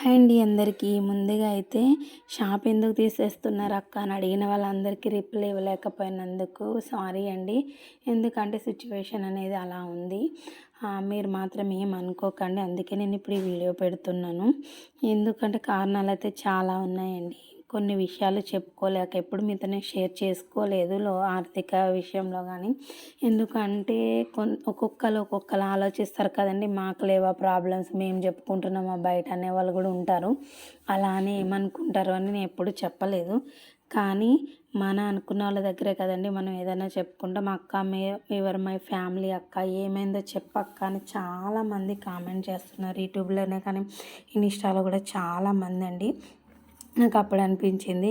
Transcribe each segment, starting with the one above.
Hi అండి అందరికీ. ముందుగా అయితే షాప్ ఎందుకు తీసేస్తున్నారు అక్క అని అడిగిన వాళ్ళందరికీ రిప్లై ఇవ్వలేకపోయినందుకు సారీ అండి. ఎందుకంటే సిచ్యువేషన్ అనేది అలా ఉంది. మీరు మాత్రం ఏం అనుకోకండి. అందుకే నేను ఇప్పుడు ఈ వీడియో పెడుతున్నాను. ఎందుకంటే కారణాలు అయితే చాలా ఉన్నాయండి. కొన్ని విషయాలు చెప్పుకోలేక ఎప్పుడు మీతోనే షేర్ చేసుకోలేదు లో ఆర్థిక విషయంలో కానీ ఎందుకంటే కొన్ ఒక్కొక్కరు ఒక్కొక్కరు ఆలోచిస్తారు కదండి మాకు లేవా ప్రాబ్లమ్స్ మేము చెప్పుకుంటున్నామా బయట అనే వాళ్ళు కూడా ఉంటారు. అలానే ఏమనుకుంటారు అని నేను ఎప్పుడు చెప్పలేదు. కానీ మన అనుకున్న వాళ్ళ దగ్గరే కదండి మనం ఏదైనా చెప్పుకుంటాం అక్క మే ఎవరు మై ఫ్యామిలీ అక్క ఏమైందో చెప్పక్క అని చాలామంది కామెంట్ చేస్తున్నారు. యూట్యూబ్లోనే కానీ ఇన్స్టాలో కూడా చాలామంది అండి. నాకు అప్పుడు అనిపించింది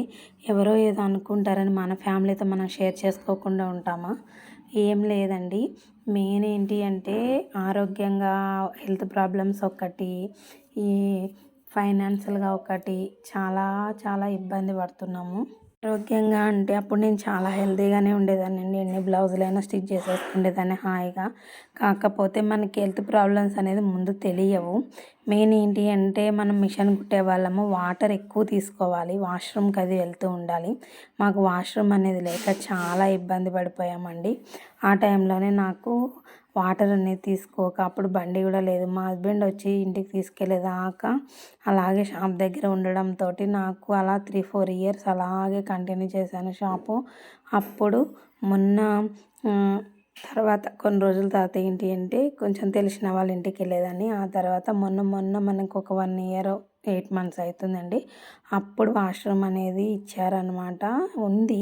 ఎవరో ఏదో అనుకుంటారని మన ఫ్యామిలీతో మనం షేర్ చేసుకోకుండా ఉంటామా? ఏం లేదండి. మెయిన్ ఏంటి అంటే ఆరోగ్యంగా హెల్త్ ప్రాబ్లమ్స్ ఒకటి ఈ ఫైనాన్షియల్గా ఒకటి చాలా చాలా ఇబ్బంది పడుతున్నాము. ఆరోగ్యంగా అంటే అప్పుడు నేను చాలా హెల్తీగానే ఉండేదాన్ని. అండి ఎన్ని బ్లౌజులైనా స్టిచ్ చేసేసుకునేదాన్ని హాయిగా. కాకపోతే మనకి హెల్త్ ప్రాబ్లమ్స్ అనేది ముందు తెలియవు. మెయిన్ ఏంటి అంటే మనం మిషన్ కుట్టే వాళ్ళము వాటర్ ఎక్కువ తీసుకోవాలి. వాష్రూమ్కి అది వెళ్తూ ఉండాలి. మాకు వాష్రూమ్ అనేది లేక చాలా ఇబ్బంది పడిపోయామండి. ఆ టైంలోనే నాకు వాటర్ అనేది తీసుకోక అప్పుడు బండి కూడా లేదు. మా హస్బెండ్ వచ్చి ఇంటికి తీసుకెళ్ళేదాకా అలాగే షాప్ దగ్గర ఉండడంతో నాకు అలా త్రీ ఫోర్ ఇయర్స్ అలాగే కంటిన్యూ చేశాను షాపు. అప్పుడు మొన్న తర్వాత కొన్ని రోజుల తర్వాత ఏంటి అంటే కొంచెం తెలిసిన వాళ్ళ ఇంటికి వెళ్ళేదాన్ని. ఆ తర్వాత మొన్న మొన్న మనకు ఒక వన్ ఇయర్ ఎయిట్ మంత్స్ అవుతుందండి. అప్పుడు వాష్రూమ్ అనేది ఇచ్చారనమాట ఉంది.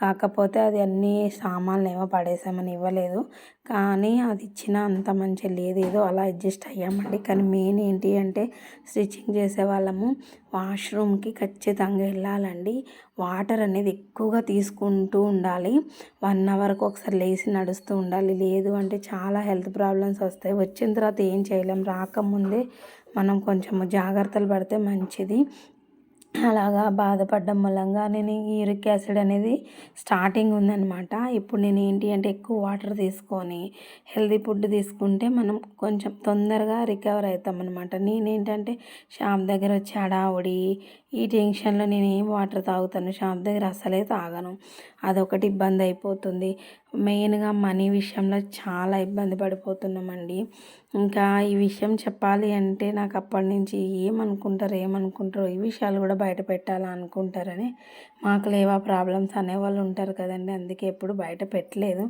కాకపోతే అది అన్ని సామాన్లు ఏమో పడేసామని ఇవ్వలేదు. కానీ అది ఇచ్చిన అంత మంచి లేదు. ఏదో అలా అడ్జస్ట్ అయ్యామండి. కానీ మెయిన్ ఏంటి అంటే స్టిచ్చింగ్ చేసే వాళ్ళము వాష్రూమ్కి ఖచ్చితంగా వెళ్ళాలండి. వాటర్ అనేది ఎక్కువగా తీసుకుంటూ ఉండాలి. వన్ అవర్కి ఒకసారి లేచి నడుస్తూ ఉండాలి. లేదు అంటే చాలా హెల్త్ ప్రాబ్లమ్స్ వస్తాయి. వచ్చిన తర్వాత ఏం చేయలేం. రాకముందే మనం కొంచెము జాగ్రత్తలు పడితే మంచిది. అలాగా బాధపడడం మూలంగా నేను యూరిక్ యాసిడ్ అనేది స్టార్టింగ్ ఉందనమాట ఇప్పుడు నేను ఏంటి అంటే ఎక్కువ వాటర్ తీసుకొని హెల్దీ ఫుడ్ తీసుకుంటే మనం కొంచెం తొందరగా రికవర్ అవుతాం అనమాట నేనేంటంటే షాప్ దగ్గర వచ్చి హడావుడి ఈ టెన్షన్లో నేను ఏం వాటర్ తాగుతాను షాప్ దగ్గర అసలే తాగను. అదొకటి ఇబ్బంది అయిపోతుంది. మెయిన్గా మనీ విషయంలో చాలా ఇబ్బంది పడిపోతున్నామండి. ఇంకా ఈ విషయం చెప్పాలి అంటే నాకు అప్పటి నుంచి ఏమనుకుంటారు ఏమనుకుంటారో ఈ విషయాలు కూడా బయట పెట్టాలనుకుంటారని మాకు లేవా ప్రాబ్లమ్స్ అనేవాళ్ళు ఉంటారు కదండి. అందుకే ఎప్పుడు బయట పెట్టలేదు.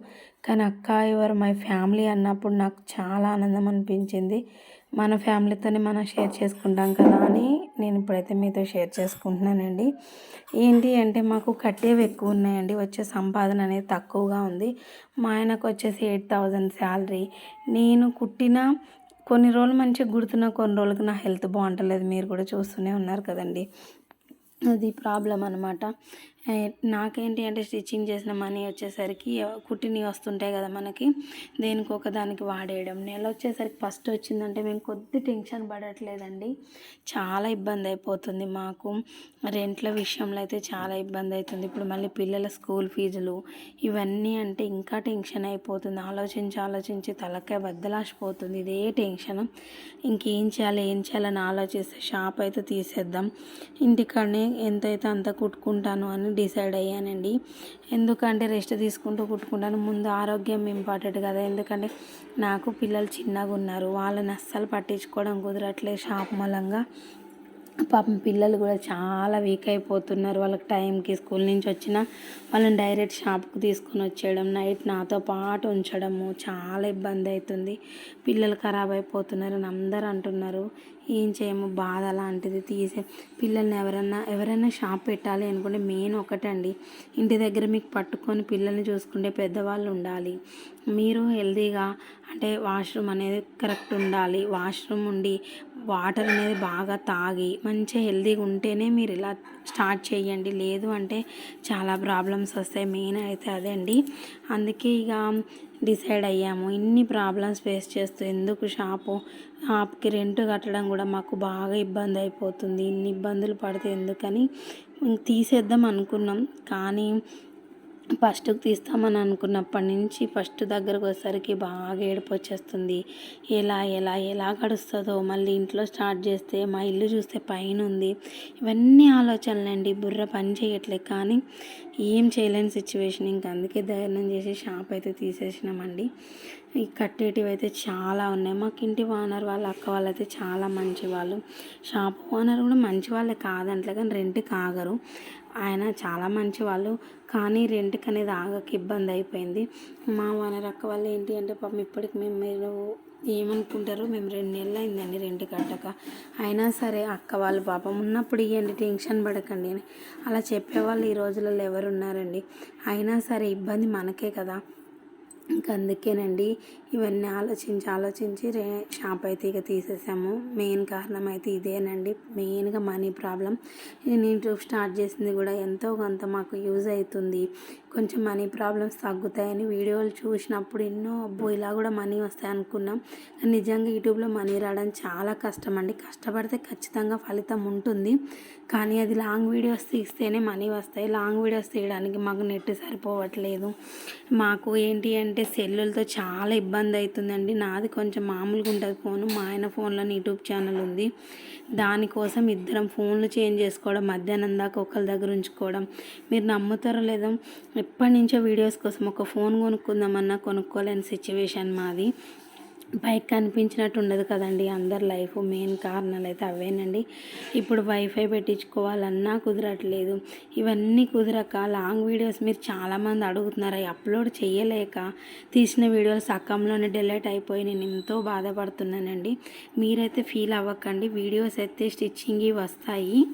కానీ అక్క ఎవరు మై ఫ్యామిలీ అన్నప్పుడు నాకు చాలా ఆనందం అనిపించింది. మన ఫ్యామిలీతోనే మనం షేర్ చేసుకుంటాం కదా అని నేను ఇప్పుడైతే మీతో షేర్ చేసుకుంటున్నానండి. ఏంటి అంటే మాకు కట్టేవి ఎక్కువ ఉన్నాయండి. వచ్చే సంపాదన అనేది తక్కువగా ఉంది. మా ఆయనకు వచ్చేసి ఎయిట్ థౌజండ్ శాలరీ నేను కుట్టిన కొన్ని రోజులు మంచిగా గుర్తున్న కొన్ని రోజులకు నా హెల్త్ బాగుంటలేదు. మీరు కూడా చూస్తూనే ఉన్నారు కదండి. అది ప్రాబ్లం అనమాట నాకేంటి అంటే స్టిచ్చింగ్ చేసిన మనీ వచ్చేసరికి కుట్టినవి వస్తుంటాయి కదా మనకి దేనికి ఒక దానికి వాడేయడం. నెల వచ్చేసరికి ఫస్ట్ వచ్చిందంటే మేము కొద్ది టెన్షన్ పడట్లేదండి. చాలా ఇబ్బంది అయిపోతుంది మాకు. రెంట్ల విషయంలో అయితే చాలా ఇబ్బంది అవుతుంది. ఇప్పుడు మళ్ళీ పిల్లల స్కూల్ ఫీజులు ఇవన్నీ అంటే ఇంకా టెన్షన్ అయిపోతుంది. ఆలోచించి ఆలోచించి తలకాయ బద్దలాసిపోతుంది ఇదే టెన్షన్. ఇంకేం చేయాలి ఏం చేయాలని ఆలోచిస్తే షాప్ అయితే తీసేద్దాం. ఇంటికాడనే ఎంతైతే అంత కుట్టుకుంటాను అని డిసైడ్ అయ్యానండి. ఎందుకంటే రెస్ట్ తీసుకుంటూ కుట్టుకుంటాను. ముందు ఆరోగ్యం ఇంపార్టెంట్ కదా. ఎందుకంటే నాకు పిల్లలు చిన్నగా ఉన్నారు. వాళ్ళని అస్సలు పట్టించుకోవడం కుదరట్లేదు. షాప్ మూలంగా పాపం పిల్లలు కూడా చాలా వీక్ అయిపోతున్నారు. వాళ్ళకి టైంకి స్కూల్ నుంచి వచ్చిన వాళ్ళని డైరెక్ట్ షాప్కి తీసుకొని వచ్చేయడం నైట్ నాతో పాటు ఉంచడము చాలా ఇబ్బంది అవుతుంది. పిల్లలు ఖరాబ్ అయిపోతున్నారు అని అందరు అంటున్నారు. ఏం చేయము బాధ లాంటిది తీసే. పిల్లల్ని ఎవరన్నా ఎవరైనా షాప్ పెట్టాలి అనుకుంటే మెయిన్ ఒకటండి ఇంటి దగ్గర మీకు పట్టుకొని పిల్లల్ని చూసుకుంటే పెద్దవాళ్ళు ఉండాలి. మీరు హెల్తీగా అంటే వాష్రూమ్ అనేది కరెక్ట్ ఉండాలి. వాష్రూమ్ ఉండి వాటర్ అనేది బాగా తాగి మంచిగా హెల్తీగా ఉంటేనే మీరు ఇలా స్టార్ట్ చేయండి. లేదు అంటే చాలా ప్రాబ్లమ్స్ వస్తాయి. మెయిన్ అయితే అదే అండి అందుకే ఇక డిసైడ్ అయ్యాము. ఇన్ని ప్రాబ్లమ్స్ ఫేస్ చేస్తూ ఎందుకు షాపు షాప్కి రెంట్ కట్టడం కూడా మాకు బాగా ఇబ్బంది అయిపోతుంది. ఇన్ని ఇబ్బందులు పడితే ఎందుకని తీసేద్దాం అనుకున్నాం. కానీ ఫస్ట్కి తీస్తామని అనుకున్నప్పటి నుంచి ఫస్ట్ దగ్గరకు వచ్చేసరికి బాగా ఏడుపు వచ్చేస్తుంది. ఎలా ఎలా ఎలా గడుస్తుందో మళ్ళీ ఇంట్లో స్టార్ట్ చేస్తే మా ఇల్లు చూస్తే పైన ఉంది. ఇవన్నీ ఆలోచనలండి బుర్ర పని చేయట్లేదు కానీ ఏం చేయలేని సిచ్యువేషన్. ఇంకా అందుకే ధైర్యం చేసి షాప్ అయితే తీసేసినామండి. ఈ కట్టేటివి అయితే చాలా ఉన్నాయి. మాకు ఇంటి ఓనర్ వాళ్ళ అక్క వాళ్ళైతే చాలా మంచి వాళ్ళు షాప్ ఓనర్ కూడా మంచి వాళ్ళే కాదంటలే కానీ రెంట్కి ఆగరు. ఆయన చాలా మంచి వాళ్ళు కానీ రెంట్కి అనేది ఆగక ఇబ్బంది అయిపోయింది. మా ఓనర్ అక్క వాళ్ళు ఏంటి అంటే పాపం ఇప్పటికి మేము మీరు ఏమనుకుంటారు మేము రెండు నెలలు అయిందండి రెంట్ కట్టక. అయినా సరే అక్క వాళ్ళు పాపం ఉన్నప్పుడు ఇవ్వండి టెన్షన్ పడకండి అని అలా చెప్పేవాళ్ళు ఈ రోజులలో ఎవరు ఉన్నారండి అయినా సరే ఇబ్బంది మనకే కదా. ఇంక అందుకేనండి ఇవన్నీ ఆలోచించి ఆలోచించి రే షాప్ అయితే ఇక తీసేసాము. మెయిన్ కారణం అయితే ఇదేనండి. మెయిన్గా మనీ ప్రాబ్లం. నేను యూట్యూబ్ స్టార్ట్ చేసింది కూడా ఎంతో కొంత మాకు యూజ్ అవుతుంది. కొంచెం మనీ ప్రాబ్లమ్స్ తగ్గుతాయని వీడియోలు చూసినప్పుడు ఎన్నో అబ్బో ఇలా కూడా మనీ వస్తాయి అనుకున్నాం. నిజంగా యూట్యూబ్లో మనీ రావడం చాలా కష్టం అండి. కష్టపడితే ఖచ్చితంగా ఫలితం ఉంటుంది. కానీ అది లాంగ్ వీడియోస్ తీస్తేనే మనీ వస్తాయి. లాంగ్ వీడియోస్ తీయడానికి మాకు నెట్ సరిపోవట్లేదు. మాకు ఏంటి అంటే సెల్లులతో చాలా ఇబ్బంది అవుతుందండి నాది కొంచెం మామూలుగా ఉంటుంది ఫోను. మా ఆయన ఫోన్లో యూట్యూబ్ ఛానల్ ఉంది. దానికోసం ఇద్దరం ఫోన్లు చేంజ్ చేసుకోవడం మధ్యాహ్నం దాకా ఒకరి దగ్గర ఉంచుకోవడం. మీరు నమ్ముతారో లేదో ఎప్పటి నుంచో వీడియోస్ కోసం ఒక ఫోన్ కొనుక్కుందామన్నా కొనుక్కోలేని సిచ్యువేషన్ మాది. పైకి కనిపించినట్టు ఉండదు కదండి. అందరి లైఫ్ మెయిన్ కారణాలు అయితే అవేనండి. ఇప్పుడు వైఫై పెట్టించుకోవాలన్నా కుదరట్లేదు. ఇవన్నీ కుదరక లాంగ్ వీడియోస్ మీరు చాలామంది అడుగుతున్నారు. అవి అప్లోడ్ చేయలేక తీసిన వీడియోలు సకంలోనే డిలీట్ అయిపోయి నేను ఎంతో బాధపడుతున్నానండి. మీరైతే ఫీల్ అవ్వకండి. వీడియోస్ అయితే స్టిచ్చింగ్ వస్తాయి.